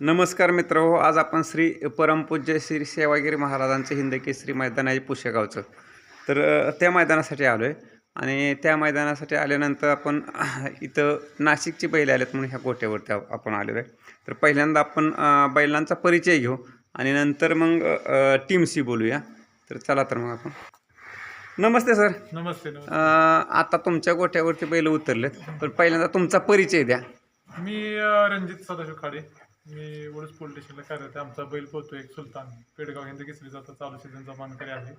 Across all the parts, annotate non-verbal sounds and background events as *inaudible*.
नमस्कार मित्र हो आज आपण श्री परमपूज्य श्री सेवागिरी महाराजांचं हिंदकेसरी मैदान आहे पुष्यगावचं तर त्या मैदानासाठी आलो आहे आणि त्या मैदानासाठी आल्यानंतर आपण इथं नाशिकची बैल आलेत म्हणून ह्या गोट्यावरती आपण आलेलो आहे तर पहिल्यांदा आपण बैलांचा परिचय घेऊ आणि नंतर मग टीमशी बोलूया. तर चला तर मग आपण. नमस्ते सर. नमस्ते नमस्ते. आता तुमच्या गोट्यावरती बैल उतरलेत. पण पहिल्यांदा तुमचा परिचय द्या. मी रणजित सदाशिव खाडे. मी वडूस पोलीस स्टेशनला कार्यरत आहे. आमचा बैल पोहतो एक सुलतान. पेडगाव हिंद केसरीचा आता चालू सीझनचा मानकरी आहे.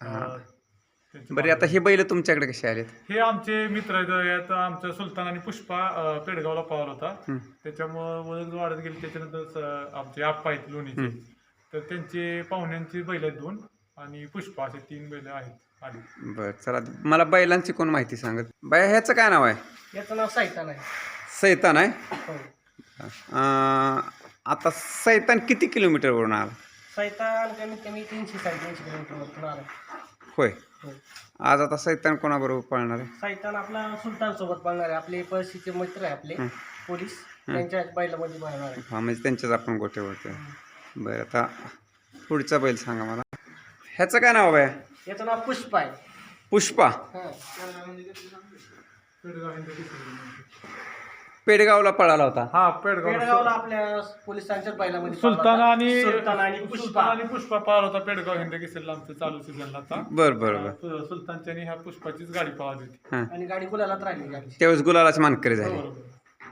अ, त्यांचे बरे आता हे बैल तुमच्याकडे कसे आलेत? हे आमचे मित्र आहेत. यात आमचा सुलतान आणि पुष्पा अ, पेडगावला पावला होता. हं. त्याच्यामुळं ओळख वाढत गेली. त्याच्यानंतर स- आमचे आप्पा आहेत लोणीचे. तर त्यांचे पाहुण्यांची बैल आहेत दोन आणि पुष्पा असे तीन बैल आहेत आली. बर चला. मला बैलांची कोण माहिती सांगत? बाय ह्याचं काय नाव आहे? याचं नाव सैतान आहे. सैतान आहे? हो अं, आता सैतान किती किलोमीटरवरून आला? सैतान कमीत कमी तीनशे साडेतीनशे किलोमीटरवरतून आला. होय. हो. आज आता सैतान कोणाबरोबर पळणार आहे? सैतान आपला सुलतान सोबत पळणार आहे. आपले पळशीचे मित्र आहे आपले पोलीस. त्यांच्या बैलामध्ये पळणार आहे. हा म्हणजे त्यांच्याच आपण गोट्यावरती आहे. बरं आता पुढचा बैल सांगा मला. ह्याचं काय नाव आहे याचं नाव पुष्पा आहे. पुष्पा. हां. पेडगावला पळाला होता. हा पेडगाव पेडगावला आपल्या पोलिसांच्या बैलामध्ये सुलतान आणि. सुलतान आणि पुष्पा. सुलतान आणि पुष्पा पार होता पेडगाव हिंद केसरीला आमचं चालू सीझनला आता. बरं बरं बरं. सु- सुलतानची आणि ह्या पुष्पाचीच गाडी पाहत होती. हां. आणि गाडी गुलालात राहिली गाडी. त्यावेळेस गुलालाच मानकरी झाले. बरोबर.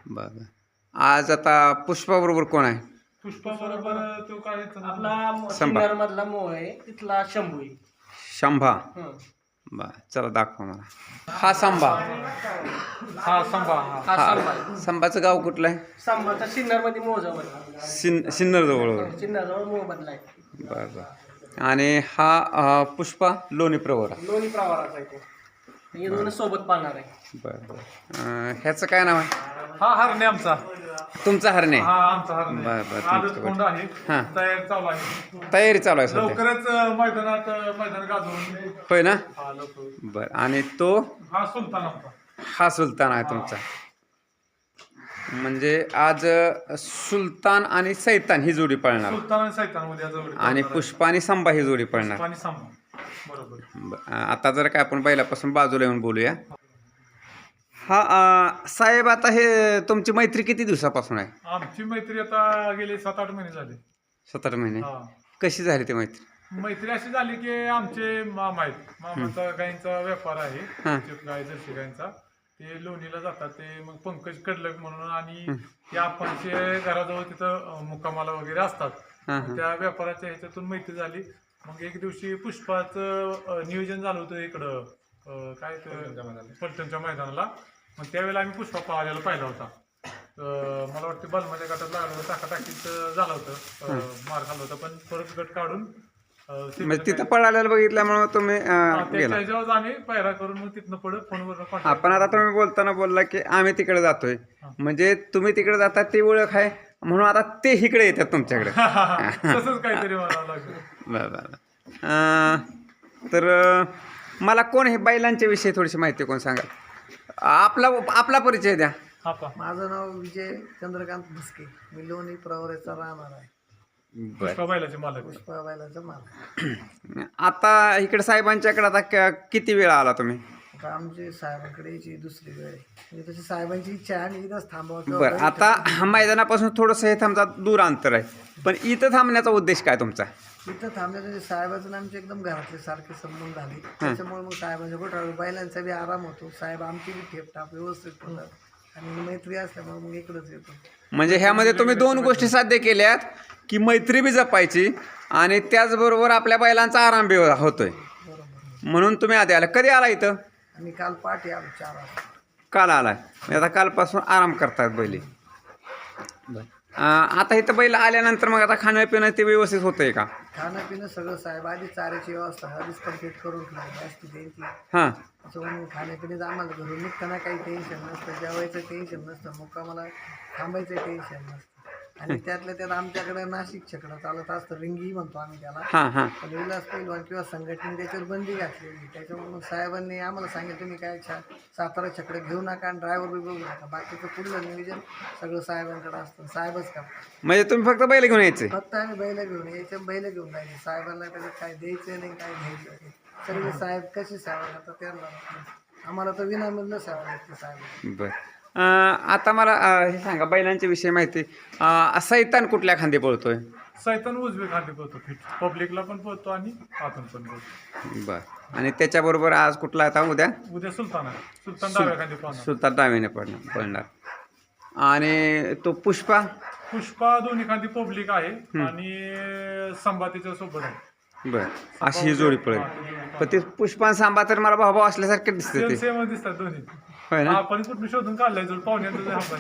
बरं बरं. आज आता पुष्पाबरोबर कोण आहे? पुष्पा बरोबर तो काय? आपला संभा. सिन्नर मधला मोह आहे तिथला शंभू आहे. शंभा. हं. बर चला दाखवा मला. हा संभा हा संभा हा. हा हा. संभाचं गाव कुठलं आहे? संभाचा सिन्नरमध्ये मोह जवळ. सिन सिन्नर जवळ सिन्नर जवळ मोह बदला आहे बर बर. आणि हा अं, पुष्पा लोणी प्रवरा. लोणी प्रवाराचा आहे तो. हे दोन सोबत पाळणार आहे. बर बर. अं, ह्याचं काय नाव आहे? हा हरणे आमचा. तुमचा हरणे. हा आमचा हरणे. बर, बर, आजच तुमचं कोंड आहे. हा. तयार चालू आहे. तयारी चालू आहे सध्या. लवकरच अं, मैदानात अं, मैदान गाजवून होय ना? हा लवकर. बर आणि तो? हा सुलतान हा सुलतान आहे तुमचा. म्हणजे आज अं, सुलतान आणि सैतान ही जोडी पळणार. सुलतान आणि सैतानमध्ये जवळ आणि पुष्पा आणि संभा ही जोडी पळणार. आणि संभा. बरोबर. ब- अं, आता जर काय आपण बैलापासून बाजूला येऊन बोलूया. हा साहेब आता हे तुमची मैत्री किती दिवसापासून आहे? आमची मैत्री आता गेले सात आठ महिने झाले. सात आठ महिने. हा. कशी झाली ती मैत्री? मैत्री अशी झाली की आमचे मामा आहेत. मामाचा गायींचा व्यापार आहे. हा. चिप गाय जर्सी गायींचा. ते लोणीला जातात. ते मग पंकज कडलक म्हणून आणि ते आपणचे घराजवळ तिथं अं, मुक्कामाला वगैरे असतात. हा, त्या व्यापाराच्या ह्याच्यातून मैत्री झाली. मग एक दिवशी पुष्पाचं अं, नियोजन झालं होतं इकडं. अं, काय ते? पलटणच्या मैदानाला. मग त्यावेळेला आम्ही पुष्पा पाहायला पाहिला होता. मला वाटतं बलमाच्या गटात लागलं टाकाटाकीत झालं होतं. मार खाल्ला होता पण परत गट काढून म्हणजे तिथं पळालेलं बघितल्यामुळे तुम्ही अं, त्याच्या गेला. ह्याच्यावर आम्ही पायरा करून मग तिथनं फोनवर आपण आता तुम्ही बोलताना बोलला की आम्ही तिकडे जातोय. म्हणजे तुम्ही तिकडे जाता ती ओळख आहे म्हणून आता ते इकडे येतात तुमच्याकडे. *laughs* तसंच काहीतरी म्हणावं लागलं. तर मला कोण हे बैलांच्या विषयी थोडीशी माहिती कोण सांगा आपला आपला परिचय द्या. हा माझं नाव विजय चंद्रकांत भुसके. मी लोणी प्रवरेचा राहणार आहे. बरं. पुष्पा बैलाचे मालक. पुष्पाबाईलाचा माल आता इकडे साहेबांच्याकडे आता क- किती वेळा आला तुम्ही? आता आमची साहेबांकडे यायची दुसरी वेळ आहे. म्हणजे तशी साहेबांची इच्छा आहे आणि इथंच थांबावं बरं आता हा मैदानापासून थोडंसं हे थांबचा दूर अंतर आहे. पण इथं थांबण्याचा उद्देश काय तुमचा? इथं थांबल्याचं म्हणजे साहेबाचं आणि आमचे एकदम घरातले सारखे संबंध झाले. त्याच्यामुळे मग साहेबांच्या कुठं बैलांचा बी आराम होतो. साहेब आमची बी ठेपटाप व्यवस्थित होतात. आणि मैत्री असल्यामुळे मग इकडंच येतो. म्हणजे ह्यामध्ये तुम्ही दोन गोष्टी साध्य केल्यात की मैत्री बी जपायची आणि त्याचबरोबर आपल्या बैलांचा आराम बी होतोय. बरोबर. म्हणून तुम्ही आधी आला. कधी आला इथं? आणि काल पाठी आलो चार वाजता. काल आलाय. म्हणजे आता कालपासून आराम करतात बैली. अं, आता इथं बैल आल्यानंतर मग आता खाणं पिणं ते व्यवस्थित होतंय का? खाणं पिणं सगळं साहेब आधी चाऱ्याची व्यवस्था आधीच कंप्लीट करून ठेवली. असते त्यांची हां. त्याच्यामुळे खाण्यापिण्याचं आम्हाला घरून निघताना काही टेन्शन नसतं. जेवायचं टेन्शन नसतं. मुक्कामाला थांबायचं टेन्शन नसतं. आणि त्यातल्या त्यात आमच्याकडे नाशिक छकडं चालत असतं रिंगी म्हणतो आम्ही त्याला. हां हां. पण विलास पैलवान किंवा संघटनेने त्याच्यावर बंदी घातलेली त्याच्यामुळे साहेबांनी आम्हाला सांगितलं तुम्ही काय छा सातारा छकडे घेऊ नका आणि ड्रायव्हर बी बघू नका. बाकीचं पुढलं नियोजन सगळं साहेबांकडे असतं साहेबच करतात. म्हणजे तुम्ही फक्त बैल घेऊन यायचे? फक्त आम्ही बैल घेऊन यायचे बैल घेऊन जायचे. साहेबांना त्याच्यात काय द्यायचं नाही काय घ्यायचं नाही. सगळे साहेब कशी सेवा करतात त्यांना. आम्हाला तर विनामूल्य साहेब बर. अं, आता मला हे सांगा बैलांच्या विषयी माहिती. सैतान कुठल्या खांदी पळतोय? सैतान उजवे खांदे पळतो फिट. पब्लिकला पण पळतो आणि आतून पण बर. आणि त्याच्याबरोबर आज कुठला आता उद्या? उद्या सुलतान आहे. सुलतान डाव्या सुलतान डावीने पडणार पडणार आणि तो पुष्पा? पुष्पा दोन्ही खांदी पब्लिक आहे आणि संभातीच्या सोबत आहे. बर. अशी ही जोडी पळेल. पण ते पुष्पा आणि सांबा तर मला भाऊ असल्यासारखे दिसते सेम ते. सेम दिसतात दोन्ही. होय ना? आपण कुठून शोधून काढलाय जोड पाहुण्याचं आपण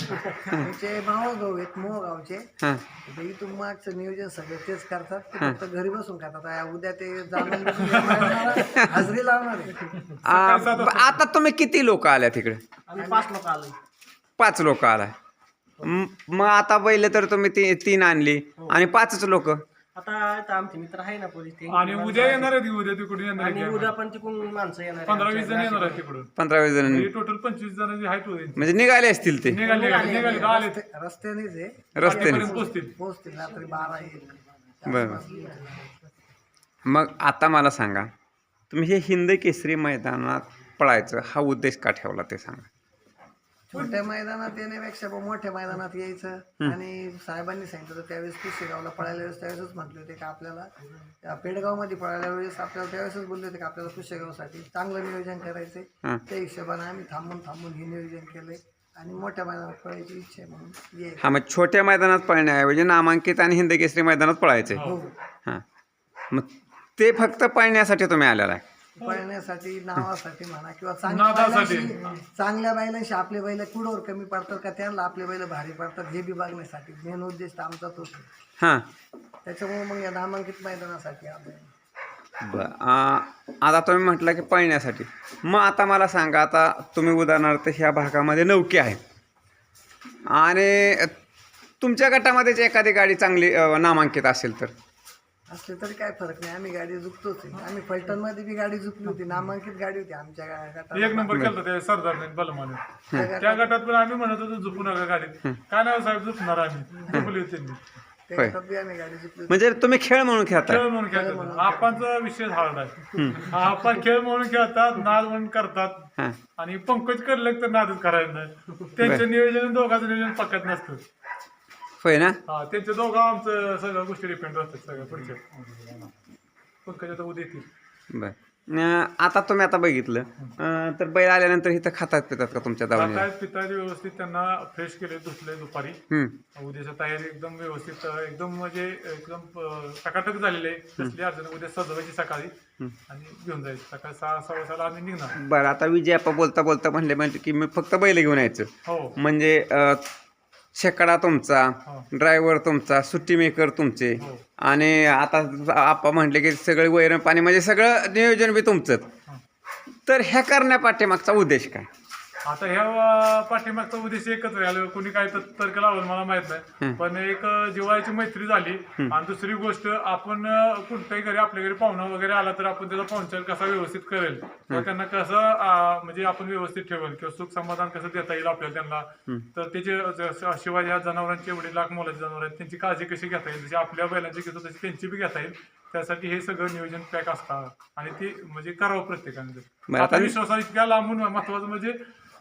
त्याचे भाऊ आहेत मोहगावचे हां. ते इथून मागचं नियोजन सगळे तेच करतात ते फक्त घरी बसून खातात आ, उद्या ते जाणून हजरी लावणार आहे. आ, ब- आता तुम्ही किती लोक आल्या तिकडे? आम्ही पाच लोक आलो पाच लोक आलाय. म- मग आता बैल तर तुम्ही ती तीन आणली. आणि पाचच लोक? आता आमचे मित्र आहे ना पोलीस ते आणि उद्या येणार आहे उद्या तिकडून येणार आणि आहे उद्या पण तिकडून माणसं येणार पंधरा वीस जण येणार आहे तिकडून. पंधरा वीस जणांनी टोटल पंचवीस जणांची हाईट होईल म्हणजे निघाले असतील ते. निघाले निघाले आले रस्त्यानेच आहे. रस्त्याने पोहोचतील. पोहोचतील रात्री बारा एक. बरं. मग आता मला सांगा तुम्ही हे हिंद केसरी मैदानात पळायचं हा उद्देश का ठेवला ते सांगा? छोट्या मैदानात येण्यापेक्षा बुवा मोठ्या मैदानात यायचं. आणि साहेबांनी सांगितलं होतं त्यावेळेस कुशेगावला पळायला वेळेस त्यावेळेसच म्हटले होते की आपल्याला. पेडगावमध्ये पळायला वेळेस आपल्याला त्यावेळेसच बोलले होते की आपल्याला कुशेगावसाठी. चांगलं नियोजन करायचंय त्या हिशोबाने आम्ही थांबून थांबून हे नियोजन केलंय. आणि मोठ्या मैदानात पळायची इच्छा आहे म्हणून हा मग छोट्या मैदानात पळण्याऐवजी नामांकित आणि हिंद केसरी मैदानात पळायचे हो. हां. मग ते फक्त पळण्यासाठी तुम्ही आलेला आहे. पळण्यासाठी नावासाठी म्हणा किंवा चांगल्या नादासाठी. बैलांशी चांगल्या बैलांशी आपले बैल कुडोर कमी पडतात का त्यांना आपले बैल भारी पडतात हे बी बघण्यासाठी. मेन उद्देश तर आमचा तोच आहे. हां. त्याच्यामुळे मग या नामांकित मैदानासाठी आलोय. बर. आता तुम्ही म्हटलं की पळण्यासाठी. मग आता मला सांगा आता तुम्ही उदाहरणार्थ ह्या भागामध्ये नौके आहेत. आणि तुमच्या गटामध्येच एखादी गाडी चांगली अ, नामांकित असेल तर? असले तरी काय फरक नाही. आम्ही गाडी झुकतोच आहे. आम्ही फलटणमध्ये बी गाडी झुकली होती. नामांकित गाडी होती आमच्या गा- एक नंबर केलं होतं ते सरदारने बलमाने. त्या त्या गटात पण आम्ही म्हणत होतो झुपू नका गाडीत. काय नाही साहेब झुपणार आम्ही. झुपली होती त्यांनी त्या गटात बी आम्ही गाडी झुकली होती. म्हणजे तुम्ही खेळ म्हणून खेळताय खेळ म्हणून खेळतात आपणचा विषय हार्ड आहे. आपण खेळ म्हणून खेळतात नाद म्हणून करतात. हां. आणि पंकज करलं तर नादच करायचं नाही. त्यांचं नियोजन दोघांचं नियोजन पक्कत नसतं. होय ना? हा त्यांच्या दोघं आमचं सगळ्या गोष्टी डिपेंड असतात सगळ्या पुढच्या. पंकज आता उद्या येतील. बर. अं, आता तुम्ही आता बघितलं. अं, तर बैल आल्यानंतर इथं खातात पितात का तुमच्या दावणीला? काय पिताजी व्यवस्थित त्यांना फ्रेश केले धुतले दुपारी. हम्म. उद्याच्या तयारी एकदम व्यवस्थित अं, एकदम म्हणजे एकदम अं, टकाटक झालेले कसली अडचण उद्या सजवायची सकाळी आणि घेऊन जायची. सकाळी सहा सव्वा सहाला आम्ही निघणार. बरं आता विजय आपण बोलता बोलता म्हणले म्हणजे की मी फक्त बैल घेऊन यायचं. हो. म्हणजे अं, शेकडा तुमचा हो. ड्रायव्हर तुमचा सुट्टी मेकर तुमचे हो. आणि आता आपा म्हटले की सगळे वैरण पाणी म्हणजे सगळं नियोजन बी तुमचंच हो. तर ह्या करण्यापाठीमागचा उद्देश काय आता ह्या पाठीमागचा उद्देश एकच राहिलं कोणी काय तर तर्क लावलं मला माहीत नाही. पण एक अं, जिव्हाळ्याची मैत्री झाली. आणि दुसरी गोष्ट आपण कोणत्याही घरी आपल्या घरी पाहुणा वगैरे आला तर आपण त्याचा पाहुणचार कसा व्यवस्थित करेल? किंवा त्यांना कसं म्हणजे आपण व्यवस्थित ठेवेल? किंवा सुख समाधान कसं देता येईल आपल्याला त्यांना? तर त्याचे शिवाय ह्या जनावरांची एवढी लाख मोलाची जनावर आहेत. त्यांची काळजी कशी घेता येईल? जशी आपल्या बैलांची घेतो तशी त्यांची बी घेता येईल. त्यासाठी हे सगळं नियोजन पॅक असतात आणि ते म्हणजे करावं प्रत्येकाने. आता विश्वासा इतक्या लांबून महत्वाचं म्हणजे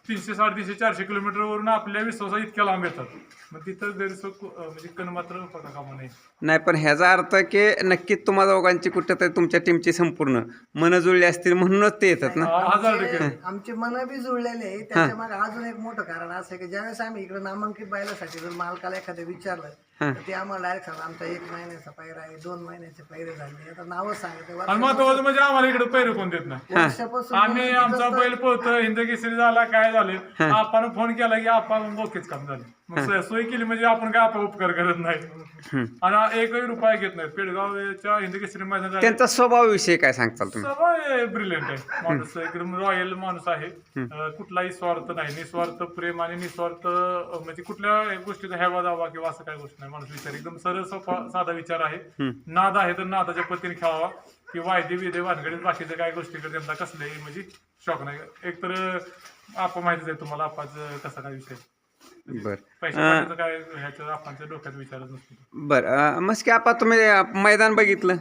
तीनशे साडेतीनशे चारशे किलोमीटर वरून आपल्या विश्वासा इतक्या लांब येतात. मग तिथं गैरसोय अं, म्हणजे कण मात्र होता कामा नाही नाही पण ह्याचा अर्थ की नक्कीच तुम्हा दोघांची कुठं तरी तुमच्या टीमची संपूर्ण मन जुळली असतील म्हणूनच ते येतात ना? हजार टक्के. आमचे मन बी जुळलेले आहे त्याच्यामागे अजून एक मोठं कारण असं आहे की ज्यावेळेस आम्ही इकडे नामांकित बैलासाठी जर मालकाला एखादं विचारलं तर ते आम्हाला डायरेक्ट सांगा आमचा एक महिन्याचा पैरा आहे दोन महिन्याचे पैरे झाले आता नावच सांगते आणि महत्वाचं म्हणजे आम्हाला इकडे पैर कोण देत नाही. वर्षापासून आम्ही आमचा बैल पोहतो हिंद केसरी झाला काय झाले. आपण फोन केला की आपण ओकेच काम झाले. मग सोय- केली म्हणजे आपण काय आपण उपकार करत नाही. आणि एकही रुपया घेत नाही. पेडगावच्या हिंदी केसरी मैदानात त्यांचा स्वभावाविषयी काय सांगताल तुम्ही? सगळं ब्रिलियंट आहे. माणूस एकदम रॉयल माणूस आहे. कुठलाही स्वार्थ नाही. निस्वार्थ प्रेम आणि निस्वार्थ म्हणजे कुठल्या गोष्टीचा हेवा दावा किंवा असं काही गोष्ट नाही. माणूस विचार. एकदम सरळ साधा विचार आहे. नाद आहे तर नादाच्या पतीने खेळावा. की वायदे विदे भानगडीत बाकीच्या काही गोष्टीकडे त्यांना कसलेही म्हणजे शॉक नाही. एकतर आपण माहितीच आहे तुम्हाला आपाच कसा काय विषय बर. पैसा पाण्याचं काय आपांच्या डोक्यात विचारच नसतो. बर मस्की आपा तुम्ही मैदान बघितलं?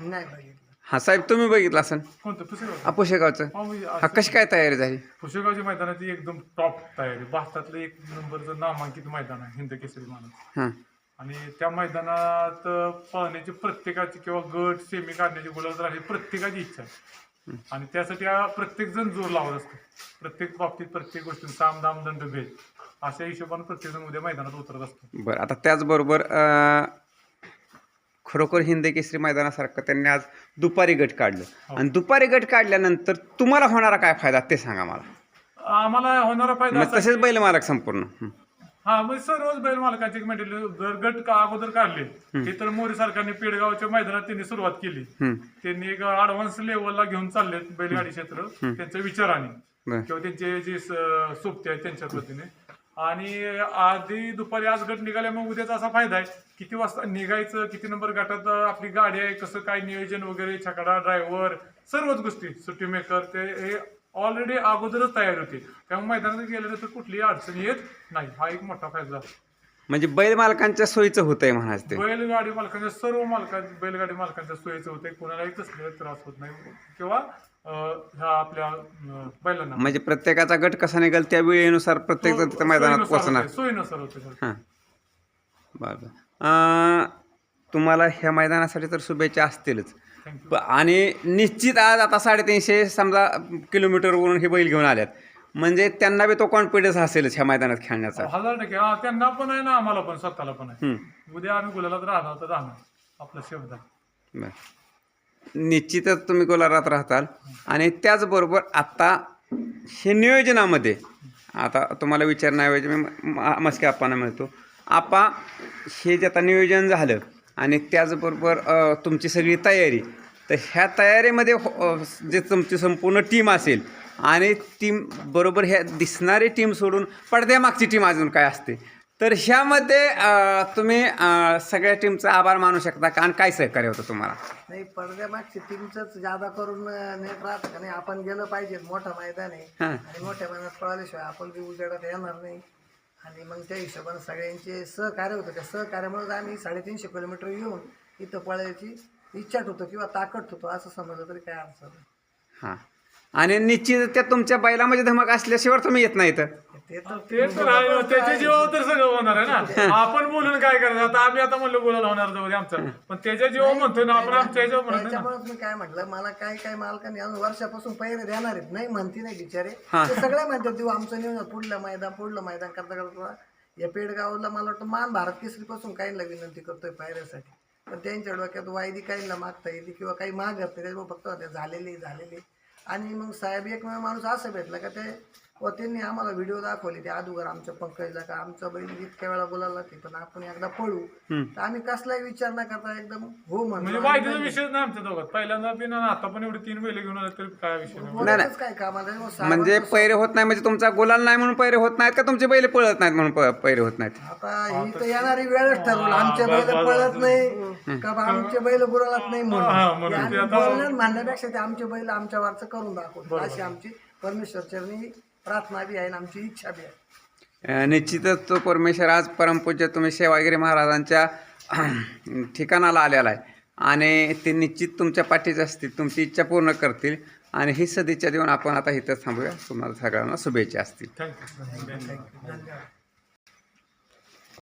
नाही बघितलं. हा साहेब तुम्ही बघितलं असन? कोणतं? पुसेगाव अपुशेगावचं हा, हा कशी काय तयारी झाली? पुसेगावच्या मैदानाची एकदम टॉप तयारी. भारतातलं एक नंबरचं नामांकित मैदान आहे हिंद केसरी मानस हां. आणि त्या मैदानात पळण्याची प्रत्येकाची किंवा गट सेमी काढण्याची गुलाब राहण्याची प्रत्येकाची इच्छा आहे. आणि त्यासाठी हा प्रत्येक जण जोर लावत असतो. प्रत्येक बाबतीत प्रत्येक गोष्टी साम दाम दंड भेद अशा हिशोबाने प्रत्येक जण उद्या मैदानात उतरत असतो. बरं आता त्याचबरोबर खरोखर हिंद केसरी मैदानासारखं त्यांनी आज दुपारी गट काढलं. आणि दुपारी गट काढल्यानंतर तुम्हाला होणारा काय फायदा ते सांगा मला. आम्हाला होणारा फायदा मग तसेच बैल मालक संपूर्ण. हं. हा म्हणजे सर्वच बैल मालकाचे जर गट का अगोदर काढले हे तर मोरी सरकारने पेडगावच्या मैदानात त्यांनी सुरुवात केली. त्यांनी एक ऍडव्हान्स लेवलला घेऊन चाललेत बैलगाडी क्षेत्र. त्यांच्या विचाराने. किंवा त्यांचे जे स- सोबते आहेत त्यांच्या पद्धतीने आणि आधी दुपारी आज गट निघाल्या मग उद्याचा असा फायदा आहे किती वाजता निघायचं किती नंबर गटात आपली गाडी आहे कसं काय नियोजन वगैरे छकडा ड्रायव्हर सर्वच गोष्टी सुट्टी मेकर ते हे ऑलरेडी अगोदरच तयार होते. त्यामुळे मैदानात गेल्यानंतर कुठलीही अडचण येत नाही. हा एक मोठा फायदा आहे. म्हणजे बैल मालकांच्या सोयीचं होतंय म्हणायचं ते. बैलगाडी मालकांच्या सर्व मालकां बैलगाडी मालकांच्या सोयीचं होते कोणालाही कसले त्रास होत नाही. किंवा अं, ह्या आपल्या अं, बैलांना. म्हणजे प्रत्येकाचा गट कसा निघेल त्या वेळेनुसार प्रत्येक जण तिथं मैदानात सोयीनुसार पोहोचणार. होते, सोयीनुसार होते सर. हां. बरं बरं. अं, तुम्हाला ह्या मैदानासाठी तर शुभेच्छा असतीलच. आणि निश्चित आज आता साडेतीनशे समजा किलोमीटरवरून हे बैल घेऊन आल्यात म्हणजे त्यांना बी तो कॉन्फिडन्स असेलच ह्या मैदानात खेळण्याचा. हजार टक्के. हा त्यांना पण आहे ना आम्हाला पण स्वतःला पण आहे. उद्या आम्ही गुलालात राहणार तर राहणार. आपला शब्द. बरं. निश्चितच तुम्ही गोलारात राहताल. आणि त्याचबरोबर आता हे नियोजनामध्ये आता तुम्हाला विचारण्याऐवजी मी मस्के आप्पांना म्हणतो आपा हे जे आता नियोजन झालं आणि त्याचबरोबर तुमची सगळी तयारी. तर ह्या तयारीमध्ये हो- जे तुमची संपूर्ण टीम असेल आणि टीम बरोबर ह्या दिसणारी टीम सोडून पडद्यामागची टीम अजून काय असते? तर ह्यामध्ये तुम्ही सगळ्या टीमचा आभार मानू शकता का? आणि काय सहकार्य होतं तुम्हाला? नाही पडद्यामागची टीमच जादा करून नेट राहतं का नाही? आपण गेलं पाहिजे मोठं मैदान. आहे आणि मोठ्या मैदानात पळाल्याशिवाय आपण बी उजेडात येणार नाही. आणि मग त्या हिशोबानं सगळ्यांचे सहकार्य होतं. त्या सहकार्यामुळे आम्ही साडेतीनशे किलोमीटर येऊन इथं पळायची इच्छा होतो किंवा ताकद होतो असं समजलं तरी काय अडचण नाही. हां. आणि निश्चित त्या तुमच्या बैलामध्ये धमक असल्याशिवाय तुम्ही येत नाही तर ते तर त्याच्या जीवावर तर सगळं होणार आहे ना. *laughs* आपण बोलून काय करायचं? आता आम्ही आता म्हणलो बोलायला होणार जाऊ दे आमचं. पण त्याच्या जीवावर म्हणतोय ना आपण आमच्या याच्यावर म्हणत ना. मी काय म्हटलं मला काय काय मालकाने अजून वर्षापासून पैरे देणार आहेत. नाही म्हणती नाही बिचारे. ते सगळे म्हणतात देऊ आमचं नेऊन पुढलं मैदान पुढलं मैदान करता करता या पेडगावला मला वाटतं मान भारत केसरी पासून काहींना विनंती करतोय पायऱ्यासाठी. पण त्यांच्या डोक्यात वायदी काहींना मागता येते किंवा काही मागत नाही. त्याच्यामुळे फक्त झालेले झालेले. आणि मग साहेब एक माणूस असं भेटला का ते व त्यांनी आम्हाला व्हिडिओ दाखवले ते अगोदर आमच्या पंकजला का आमचा बैल इतक्या वेळा बोलायला ते पण आपण एकदा पळू. तर आम्ही कसलाही विचार न करता एकदम हो म्हणजे वाईटचा विषय नाही आमच्या दोघात. पहिल्यांदा बी ना आता पण एवढे तीन बैल घेऊन आले तरी काय विषय नाही. बोलायचंच काय कामाला मग म्हणजे पैरे होत नाही म्हणजे तुमचा गुलाल नाही म्हणून पैरे होत नाहीत का तुमचे बैल पळत नाहीत म्हणून प- पैरे होत नाहीत? आता ही तर येणारी वेळच ठरवलं. आमचे बैल पळत नाही का बा आमचे बैल बुरालात नाही हा, म्हणून म्हणून ते ते आम्ही आता- बोलणार म्हणण्यापेक्षा ते आमचे बैल आमच्या वारचं करून दाखवतो अशी आमची परमेश्वर चरणी प्रार्थना बी आहे आणि आमची इच्छा बी आहे. अं, निश्चितच तो परमेश्वर आज परमपूज्य तुम्ही सेवागिरी महाराजांच्या *clears throat* ठिकाणाला आलेला आहे. आणि ते निश्चित तुमच्या पाठीचे असतील तुमची इच्छा पूर्ण करतील आणि ही सदिच्छा देऊन आपण आता इथंच थांबूया. तुम्हाला सगळ्यांना शुभेच्छा असतील. थँक्यू धन्यवाद